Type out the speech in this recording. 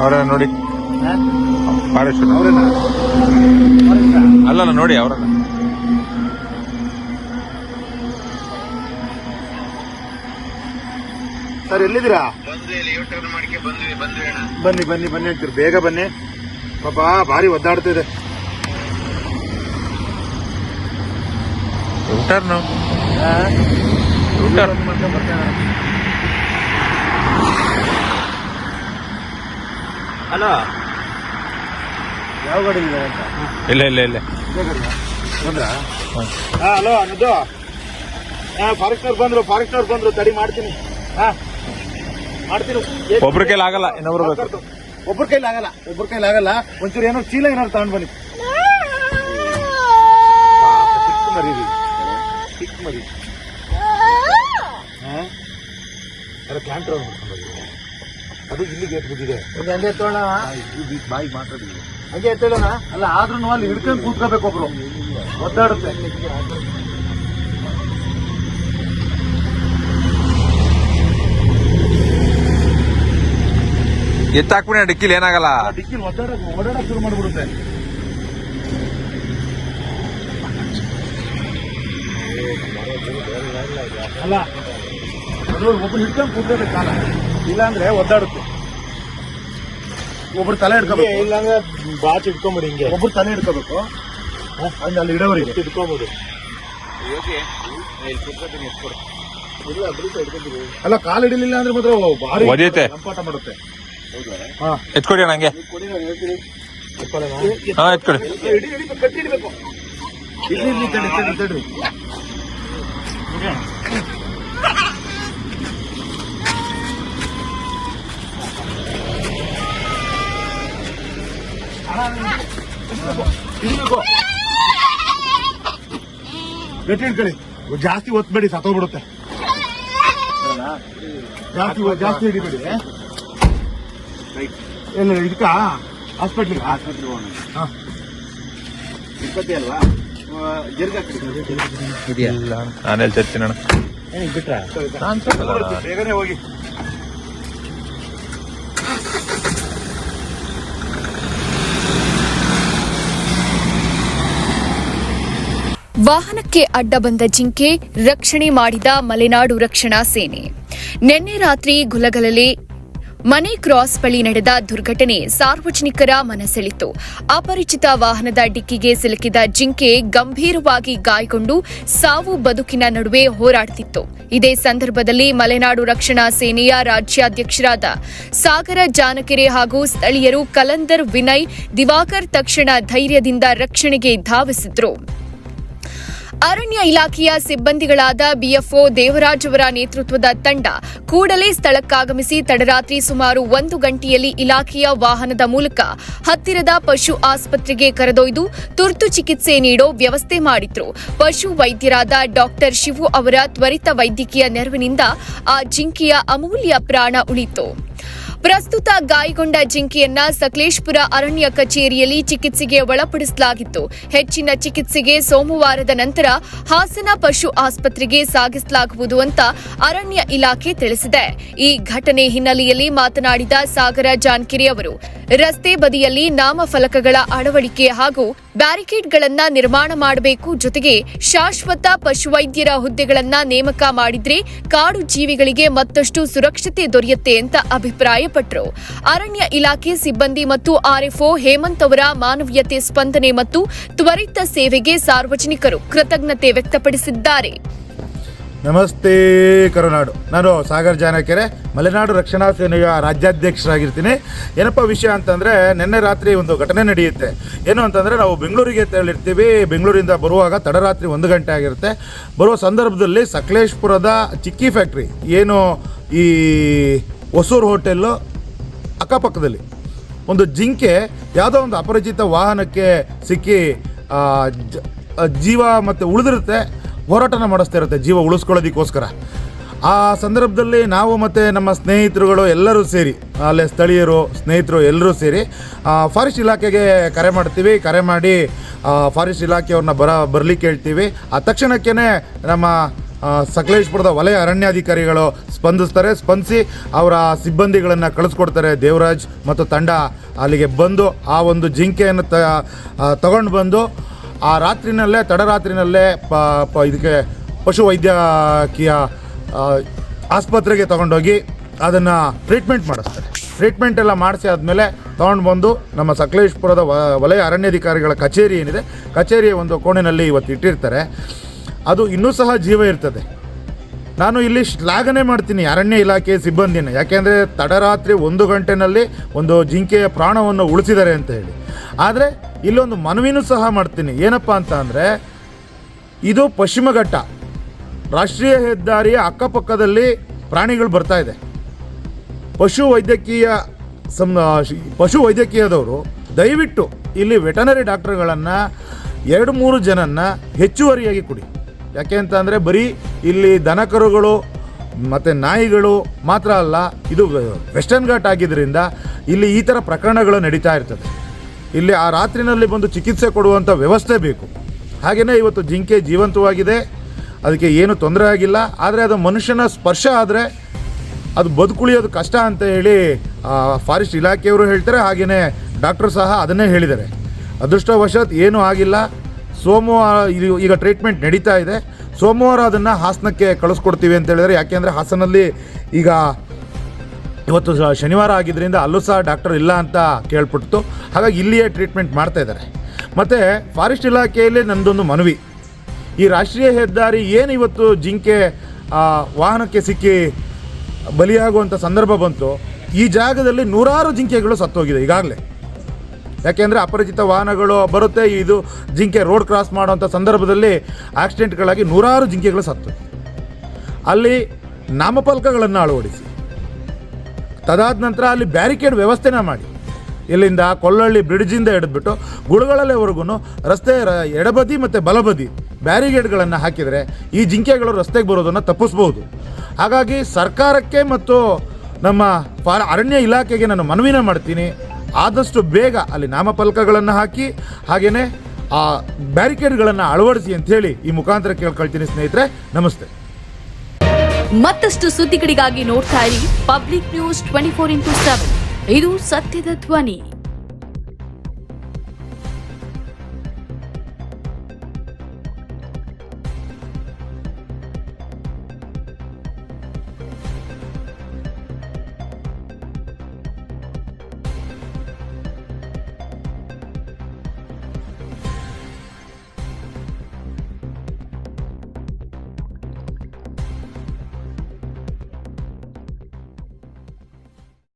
ಅವರ ನೋಡಿ. ಫಾರೆಸ್ಟ್ ಅಲ್ಲಲ್ಲ ನೋಡಿ ಅವರಲ್ಲ. ಸರ್ ಎಲ್ಲಿದ್ದೀರಾ? ಬನ್ನಿ ಬನ್ನಿ ಬನ್ನಿ ಅಂತೀರಿ. ಬೇಗ ಬನ್ನಿ. ಪಾಪ ಭಾರಿ ಒದ್ದಾಡ್ತಿದೆ ಊಟರ್ನು ಊಟರ್ ಹಲೋ ಯಾವ ಗಾಡಿ ಇದೆ ಅಂತ? ಇಲ್ಲ ಇಲ್ಲ ಇಲ್ಲ? ಬಂದ್ರಾ? ಹಾ. ಹಲೋ ಅನ್ನೋದು ಹಾ ಫಾರೆಸ್ಟ್ನವ್ರು ಬಂದ್ರು ಫಾರೆಸ್ಟ್ನವ್ರು ಬಂದ್ರು ತಡಿ ಮಾಡ್ತೀನಿ. ಹಾ ಮಾಡ್ತೀನಿ. ಒಬ್ರ ಕೈಲಿ ಆಗಲ್ಲ ಇನ್ನೊಬ್ರು ಬೇಕು. ಒಬ್ಬರ ಕೈಲಿ ಆಗಲ್ಲ ಒಬ್ಬರ ಕೈಲಿ ಆಗಲ್ಲ ಒಂಚೂರು ಏನೋ ಚೀಲ ಏನಾದ್ರು ತಗೊಂಡ್ ಬನ್ನಿ. ಮರಿ. ಚಿಕ್ಕ ಮರಿ. ಹಾ? ಕ್ಯಾಂಟರ್ ಅದು ಇಲ್ಲಿ ಗೇಟ್ ಬಿದ್ದಿದೆ. ಹಂಗೆ ಎತ್ತೋಣ? ಮಾತ್ರ ಮಾತಾಡಿದ್ವಿ ಹಂಗೆ ಎತ್ತೋಣ? ಅಲ್ಲ ಆದ್ರೂ ಅಲ್ಲಿ ಹಿಡ್ಕೊಂಡು ಕೂತ್ಕೋಬೇಕು ಒಬ್ರು. ಒದ್ದಾಡುತ್ತೆ. ಎತ್ತಾಕ್ಬಿಡಿ ಡಿಕ್ಕಿಲಿ ಏನಾಗಲ್ಲ. ಡಿಕ್ಕಿಲ್ ಒದ್ದಾಡಕ್ ಓಡಾಡಕ್ ಶುರು ಮಾಡ್ಬಿಡುತ್ತೆ. ಅಲ್ಲ ಒಬ್ಬರು ಒಬ್ರು ಹಿಡ್ಕೊಂಡು ಕೂತ್ಕೋಬೇಕು ಕಾಲ. ಇಲ್ಲಾಂದ್ರೆ ಒದ್ದಾಡುತ್ತೆ. ಒಬ್ರು ತಲೆ ಹಿಡ್ಕೋಬೇಕು. ಇಲ್ಲಾಂದ್ರೆ ಬಾಚ್ ಇಟ್ಕೊಂಬಿಡಿ ಹಿಂಗೆ. ಒಬ್ರು ತಲೆ ಹಿಡ್ಕೋಬೇಕು. ಅಲ್ಲಿ ಅಲ್ಲಿ ಇಡೋರಿಗೆ ಇಟ್ಕೊಂಬಿಡಿ ಅಲ್ಲ ಕಾಲು ಹಿಡಿಲಿಲ್ಲ ಅಂದ್ರೆ ಮಾತ್ರ ಭಾರಿ ಒದೆಯುತ್ತೆ. ಲಂಪಾಟ ಮಾಡುತ್ತೆ. ಹಾ. ಎತ್ಕೊಡಿ ಅಣ್ಣ ಹಂಗೆ. ಹಾ ಎತ್ಕೊಡಿ ಹಿಡಿ ಹಿಡಿಬೇಕು ಕಟ್ಟಿ ಹಿಡಿಬೇಕು. ಇಡ್ಲಿ ಇಡ್ಲಿ ತಡಿ ತಡಿ ತಡ್ರಿ. ಹಿಡಿಬೇಕು ಗಟ್ಟಿ ಹಿಡ್ಕೊಳ್ಳಿ ಜಾಸ್ತಿ ಒತ್ಬೇಡಿ ಸತ್ತೋಗ್ಬಿಡುತ್ತೆ. ಜಾಸ್ತಿ ಜಾಸ್ತಿ ಹಿಡಿಬೇಡಿ ಎಲ್ಲ ಇದಕ್ಕ ಹಾಸ್ಪಿಟ್ಲಿಗೆ ಹೋಗೋಣ. ಹಾ. ಇಪ್ಪತ್ತೇ ಅಲ್ವಾ? ಜರ್ಗ ಇಲ್ಲ ನಾನು ಹೇಳ್ತಿರ್ತೀನಿ ತರ್ತೀನಿ ಅಣ್ಣ. ಬಿಟ್ರ? ಬೇಗನೆ ಹೋಗಿ. ವಾಹನಕ್ಕೆ ಅಡ್ಡ ಬಂದ ಜಿಂಕೆ ರಕ್ಷಣೆ ಮಾಡಿದ ಮಲೆನಾಡು ರಕ್ಷಣಾ ಸೇನೆ. ನಿನ್ನೆ ರಾತ್ರಿ ಗುಲಗಲಲೆ ಮನೆ ಕ್ರಾಸ್ ಬಳಿ ನಡೆದ ದುರ್ಘಟನೆ ಸಾರ್ವಜನಿಕರ ಮನಸೆಳೆತು ಅಪರಿಚಿತ ವಾಹನದ ಡಿಕ್ಕಿಗೆ ಸಿಲುಕಿದ ಜಿಂಕೆ ಗಂಭೀರವಾಗಿ ಗಾಯಗೊಂಡು ಸಾವು ಬದುಕಿನ ನಡುವೆ ಹೋರಾಡುತ್ತಿತ್ತು. ಇದೇ ಸಂದರ್ಭದಲ್ಲಿ ಮಲೆನಾಡು ರಕ್ಷಣಾ ಸೇನೆಯ ರಾಜ್ಯಾಧ್ಯಕ್ಷರಾದ ಸಾಗರ ಜಾನಕೆರೆ ಹಾಗೂ ಸ್ಥಳೀಯರು ಕಲಂದರ್ ವಿನಯ್ ದಿವಾಕರ್ ತಕ್ಷಣ ಧೈರ್ಯದಿಂದ ರಕ್ಷಣೆಗೆ ಧಾವಿಸಿದ್ರು. ಅರಣ್ಯ ಇಲಾಖೆಯ ಸಿಬ್ಬಂದಿಗಳಾದ ಬಿಎಫ್ಒ ದೇವರಾಜ್ ಅವರ ನೇತೃತ್ವದ ತಂಡ ಕೂಡಲೇ ಸ್ಥಳಕ್ಕಾಗಮಿಸಿ ತಡರಾತ್ರಿ ಸುಮಾರು ಒಂದು ಗಂಟೆಯಲ್ಲಿ ಇಲಾಖೆಯ ವಾಹನದ ಮೂಲಕ ಹತ್ತಿರದ ಪಶು ಆಸ್ಪತ್ರೆಗೆ ಕರೆದೊಯ್ದು ತುರ್ತು ಚಿಕಿತ್ಸೆ ನೀಡೋ ವ್ಯವಸ್ಥೆ ಮಾಡಿದ್ರು. ಪಶು ವೈದ್ಯರಾದ ಡಾಕ್ಟರ್ ಶಿವು ಅವರ ತ್ವರಿತ ವೈದ್ಯಕೀಯ ನೆರವಿನಿಂದ ಆ ಜಿಂಕೆಯ ಅಮೂಲ್ಯ ಪ್ರಾಣ ಉಳಿತು ಪ್ರಸ್ತುತ ಗಾಯಗೊಂಡ ಜಿಂಕೆಯನ್ನ ಸಕಲೇಶ್ಪುರ ಅರಣ್ಯ ಕಚೇರಿಯಲ್ಲಿ ಚಿಕಿತ್ಸೆಗೆ ಒಳಪಡಿಸಲಾಗಿತ್ತು. ಹೆಚ್ಚಿನ ಚಿಕಿತ್ಸೆಗೆ ಸೋಮವಾರದ ನಂತರ ಹಾಸನ ಪಶು ಆಸ್ಪತ್ರೆಗೆ ಸಾಗಿಸಲಾಗುವುದು ಅಂತ ಅರಣ್ಯ ಇಲಾಖೆ ತಿಳಿಸಿದೆ. ಈ ಘಟನೆ ಹಿನ್ನೆಲೆಯಲ್ಲಿ ಮಾತನಾಡಿದ ಸಾಗರ ಜಾನ್ಕಿರಿ ಅವರು, ರಸ್ತೆ ಬದಿಯಲ್ಲಿ ನಾಮಫಲಕಗಳ ಅಳವಡಿಕೆ ಹಾಗೂ ಬ್ಯಾರಿಕೇಡ್ಗಳನ್ನ ನಿರ್ಮಾಣ ಮಾಡಬೇಕು ಜೊತೆಗೆ ಶಾಶ್ವತ ಪಶುವೈದ್ಯರ ಹುದ್ದೆಗಳನ್ನ ನೇಮಕ ಮಾಡಿದ್ರೆ ಕಾಡು ಜೀವಿಗಳಿಗೆ ಮತ್ತಷ್ಟು ಸುರಕ್ಷತೆ ದೊರೆಯುತ್ತೆ ಅಂತ ಅಭಿಪ್ರಾಯಪಟ್ಟರು ಅರಣ್ಯ ಇಲಾಖೆ ಸಿಬ್ಬಂದಿ ಮತ್ತು ಆರ್ಎಫ್ಒ ಹೇಮಂತ್ ಅವರ ಮಾನವೀಯತೆ ಸ್ಪಂದನೆ ಮತ್ತು ತ್ವರಿತ ಸೇವೆಗೆ ಸಾರ್ವಜನಿಕರು ಕೃತಜ್ಞತೆ ವ್ಯಕ್ತಪಡಿಸಿದ್ದಾರೆ. ನಮಸ್ತೆ ಕರುನಾಡು. ನಾನು ಸಾಗರ್ ಜಾನಕೆರೆ ಮಲೆನಾಡು ರಕ್ಷಣಾ ಸೇನೆಯ ರಾಜ್ಯಾಧ್ಯಕ್ಷರಾಗಿರ್ತೀನಿ. ಏನಪ್ಪ ವಿಷಯ ಅಂತಂದರೆ, ನಿನ್ನೆ ರಾತ್ರಿ ಒಂದು ಘಟನೆ ನಡೆಯುತ್ತೆ. ಏನು ಅಂತಂದರೆ, ನಾವು ಬೆಂಗಳೂರಿಗೆ ತೆರಳಿರ್ತೀವಿ. ಬೆಂಗಳೂರಿಂದ ಬರುವಾಗ ತಡರಾತ್ರಿ ಒಂದು ಗಂಟೆ ಆಗಿರುತ್ತೆ. ಬರುವ ಸಂದರ್ಭದಲ್ಲಿ ಸಕಲೇಶ್ಪುರದ ಚಿಕ್ಕಿ ಫ್ಯಾಕ್ಟ್ರಿ. ಏನು ಈ ಹೊಸೂರು ಹೋಟೆಲ್ಲು ಅಕ್ಕಪಕ್ಕದಲ್ಲಿ. ಒಂದು ಜಿಂಕೆ ಯಾವುದೋ ಒಂದು ಅಪರಿಚಿತ ವಾಹನಕ್ಕೆ ಸಿಕ್ಕಿ ಜೀವ ಮತ್ತು ಉಳಿದಿರುತ್ತೆ, ಹೋರಾಟನ ಮಾಡಿಸ್ತಾ ಇರುತ್ತೆ ಜೀವ ಉಳಿಸ್ಕೊಳ್ಳೋದಕ್ಕೋಸ್ಕರ. ಆ ಸಂದರ್ಭದಲ್ಲಿ ನಾವು ಮತ್ತು ನಮ್ಮ ಸ್ನೇಹಿತರುಗಳು ಎಲ್ಲರೂ ಸೇರಿ, ಅಲ್ಲೇ ಸ್ಥಳೀಯರು, ಸ್ನೇಹಿತರು ಎಲ್ಲರೂ ಸೇರಿ ಫಾರೆಸ್ಟ್ ಇಲಾಖೆಗೆ ಕರೆ ಮಾಡ್ತೀವಿ. ಕರೆ ಮಾಡಿ ಫಾರೆಸ್ಟ್ ಇಲಾಖೆಯವ್ರನ್ನ ಬರ, ಬರಲಿಕ್ಕೆ ಹೇಳ್ತೀವಿ. ಆ ತಕ್ಷಣಕ್ಕೇ ನಮ್ಮ ಸಕಲೇಶ್ಪುರದ ವಲಯ ಅರಣ್ಯಾಧಿಕಾರಿಗಳು ಸ್ಪಂದಿಸ್ತಾರೆ ಸ್ಪಂದಿಸಿ ಅವರ ಸಿಬ್ಬಂದಿಗಳನ್ನು ಕಳಿಸ್ಕೊಡ್ತಾರೆ ದೇವರಾಜ್ ಮತ್ತು ತಂಡ ಅಲ್ಲಿಗೆ ಬಂದು ಆ ಒಂದು ಜಿಂಕೆಯನ್ನು ತ ತಗೊಂಡು ಬಂದು ಆ ರಾತ್ರಿನಲ್ಲೇ ತಡರಾತ್ರಿನಲ್ಲೇ ಪ ಪ ಇದಕ್ಕೆ ಪಶು ವೈದ್ಯಕೀಯ ಆ, ಆಸ್ಪತ್ರೆಗೆ ತಗೊಂಡೋಗಿ ಅದನ್ನು ಟ್ರೀಟ್ಮೆಂಟ್ ಮಾಡಿಸ್ತಾರೆ. ಟ್ರೀಟ್ಮೆಂಟ್ ಎಲ್ಲ ಮಾಡಿಸಿ ಆದಮೇಲೆ ತೊಗೊಂಡು ಬಂದು ನಮ್ಮ ಸಕಲೇಶ್ಪುರದ ವಲಯ ಅರಣ್ಯಾಧಿಕಾರಿಗಳ ಕಚೇರಿ ಏನಿದೆ ಕಚೇರಿಯ ಒಂದು ಕೋಣೆಯಲ್ಲಿ ಇವತ್ತು ಇಟ್ಟಿರ್ತಾರೆ. ಅದು ಇನ್ನೂ ಸಹ ಜೀವ ಇರ್ತದೆ. ನಾನು ಇಲ್ಲಿ ಶ್ಲಾಘನೆ ಮಾಡ್ತೀನಿ ಅರಣ್ಯ ಇಲಾಖೆ ಸಿಬ್ಬಂದಿನ. ಯಾಕೆಂದರೆ ತಡರಾತ್ರಿ ಒಂದು ಗಂಟೆನಲ್ಲಿ ಒಂದು ಜಿಂಕೆಯ ಪ್ರಾಣವನ್ನು ಉಳಿಸಿದ್ದಾರೆ ಅಂತ ಹೇಳಿ. ಆದರೆ ಇಲ್ಲೊಂದು ಮನವಿನೂ ಸಹ ಮಾಡ್ತೀನಿ. ಏನಪ್ಪ ಅಂತ ಅಂದರೆ, ಇದು ಪಶ್ಚಿಮ ಘಟ್ಟ. ರಾಷ್ಟ್ರೀಯ ಹೆದ್ದಾರಿಯ ಅಕ್ಕಪಕ್ಕದಲ್ಲಿ ಪ್ರಾಣಿಗಳು ಬರ್ತಾ ಇದೆ. ಪಶು ವೈದ್ಯಕೀಯ ಸಂ ಪಶು ವೈದ್ಯಕೀಯದವರು ದಯವಿಟ್ಟು ಇಲ್ಲಿ ವೆಟನರಿ ಡಾಕ್ಟರ್ಗಳನ್ನು ಎರಡು ಮೂರು ಜನನ್ನ ಹೆಚ್ಚುವರಿಯಾಗಿ ಕೊಡಿ. ಯಾಕೆ ಅಂತ ಅಂದರೆ ಬರೀ ಇಲ್ಲಿ ದನಕರುಗಳು ಮತ್ತು ನಾಯಿಗಳು ಮಾತ್ರ ಅಲ್ಲ, ಇದು ವೆಸ್ಟರ್ನ್ ಘಾಟ್ ಆಗಿದ್ದರಿಂದ ಇಲ್ಲಿ ಈ ಥರ ಪ್ರಕರಣಗಳು ನಡೀತಾ ಇರ್ತದೆ. ಇಲ್ಲಿ ಆ ರಾತ್ರಿನಲ್ಲಿ ಬಂದು ಚಿಕಿತ್ಸೆ ಕೊಡುವಂಥ ವ್ಯವಸ್ಥೆ ಬೇಕು. ಹಾಗೆಯೇ ಇವತ್ತು ಜಿಂಕೆ ಜೀವಂತವಾಗಿದೆ, ಅದಕ್ಕೆ ಏನು ತೊಂದರೆ ಆಗಿಲ್ಲ, ಆದರೆ ಅದು ಮನುಷ್ಯನ ಸ್ಪರ್ಶ ಆದರೆ ಅದು ಬದುಕುಳಿಯೋದು ಕಷ್ಟ ಅಂತ ಹೇಳಿ ಫಾರೆಸ್ಟ್ ಇಲಾಖೆಯವರು ಹೇಳ್ತಾರೆ ಹಾಗೆಯೇ ಡಾಕ್ಟ್ರು ಸಹ ಅದನ್ನೇ ಹೇಳಿದ್ದಾರೆ. ಅದೃಷ್ಟವಶಾತ್ ಏನೂ ಆಗಿಲ್ಲ ಸೋಮವಾರ ಈಗ ಟ್ರೀಟ್ಮೆಂಟ್ ನಡೀತಾ ಇದೆ. ಸೋಮವಾರ ಅದನ್ನು ಹಾಸನಕ್ಕೆ ಕಳಿಸ್ಕೊಡ್ತೀವಿ ಅಂತ ಹೇಳಿದರೆ ಯಾಕೆಂದರೆ ಹಾಸನಲ್ಲಿ ಈಗ ಇವತ್ತು ಶನಿವಾರ ಆಗಿದ್ದರಿಂದ ಅಲ್ಲೂ ಸಹ ಡಾಕ್ಟರ್ ಇಲ್ಲ ಅಂತ ಕೇಳ್ಬಿಟ್ಟು ಹಾಗಾಗಿ ಇಲ್ಲಿಯೇ ಟ್ರೀಟ್ಮೆಂಟ್ ಮಾಡ್ತಾ ಇದ್ದಾರೆ. ಮತ್ತು ಫಾರೆಸ್ಟ್ ಇಲಾಖೆಯಲ್ಲಿ ನನ್ನದೊಂದು ಮನವಿ. ಈ ರಾಷ್ಟ್ರೀಯ ಹೆದ್ದಾರಿ ಏನು ಇವತ್ತು ಜಿಂಕೆ ವಾಹನಕ್ಕೆ ಸಿಕ್ಕಿ ಬಲಿಯಾಗುವಂಥ ಸಂದರ್ಭ ಬಂತು, ಈ ಜಾಗದಲ್ಲಿ ನೂರಾರು ಜಿಂಕೆಗಳು ಸತ್ತೋಗಿದೆ ಈಗಾಗಲೇ. ಯಾಕೆಂದರೆ ಅಪರಿಚಿತ ವಾಹನಗಳು ಬರುತ್ತೆ. ಇದು ಜಿಂಕೆ ರೋಡ್ ಕ್ರಾಸ್ ಮಾಡುವಂಥ ಸಂದರ್ಭದಲ್ಲಿ ಆಕ್ಸಿಡೆಂಟ್ಗಳಾಗಿ ನೂರಾರು ಜಿಂಕೆಗಳು ಸತ್ತು. ಅಲ್ಲಿ ನಾಮಫಲಕಗಳನ್ನು ಅಳವಡಿಸಿ. ತದಾದ ನಂತರ ಅಲ್ಲಿ ಬ್ಯಾರಿಕೇಡ್ ವ್ಯವಸ್ಥೆನ ಮಾಡಿ. ಇಲ್ಲಿಂದ ಕೊಲ್ಲಳ್ಳಿ ಬ್ರಿಡ್ಜಿಂದ ಹಿಡಿದ್ಬಿಟ್ಟು ಗುಳಗಳಲ್ಲಿವರೆಗೂ ರಸ್ತೆ ಎಡಬದಿ ಮತ್ತು ಬಲಬದಿ ಬ್ಯಾರಿಗೇಡ್ಗಳನ್ನು ಹಾಕಿದರೆ ಈ ಜಿಂಕೆಗಳು ರಸ್ತೆಗೆ ಬರೋದನ್ನು ತಪ್ಪಿಸ್ಬೋದು ಹಾಗಾಗಿ ಸರ್ಕಾರಕ್ಕೆ ಮತ್ತು ನಮ್ಮ ಫಾ ಅರಣ್ಯ ಇಲಾಖೆಗೆ ನಾನು ಮನವಿನ ಮಾಡ್ತೀನಿ. ಆದಷ್ಟು ಬೇಗ ಅಲ್ಲಿ ನಾಮಫಲಕಗಳನ್ನು ಹಾಕಿ ಹಾಗೆಯೇ ಆ ಬ್ಯಾರಿಕೇಡ್ಗಳನ್ನು ಅಳವಡಿಸಿ ಅಂತ ಹೇಳಿ ಈ ಮುಖಾಂತರ ಕೇಳ್ಕೊಳ್ತೀನಿ ಸ್ನೇಹಿತರೆ. ನಮಸ್ತೆ. ಮತ್ತಷ್ಟು ಸುದ್ದಿಗಳಿಗಾಗಿ ನೋಡ್ತಾ ಇರಿ public news twenty four into seven ಇದು ಸತ್ಯದ ಧ್ವನಿ.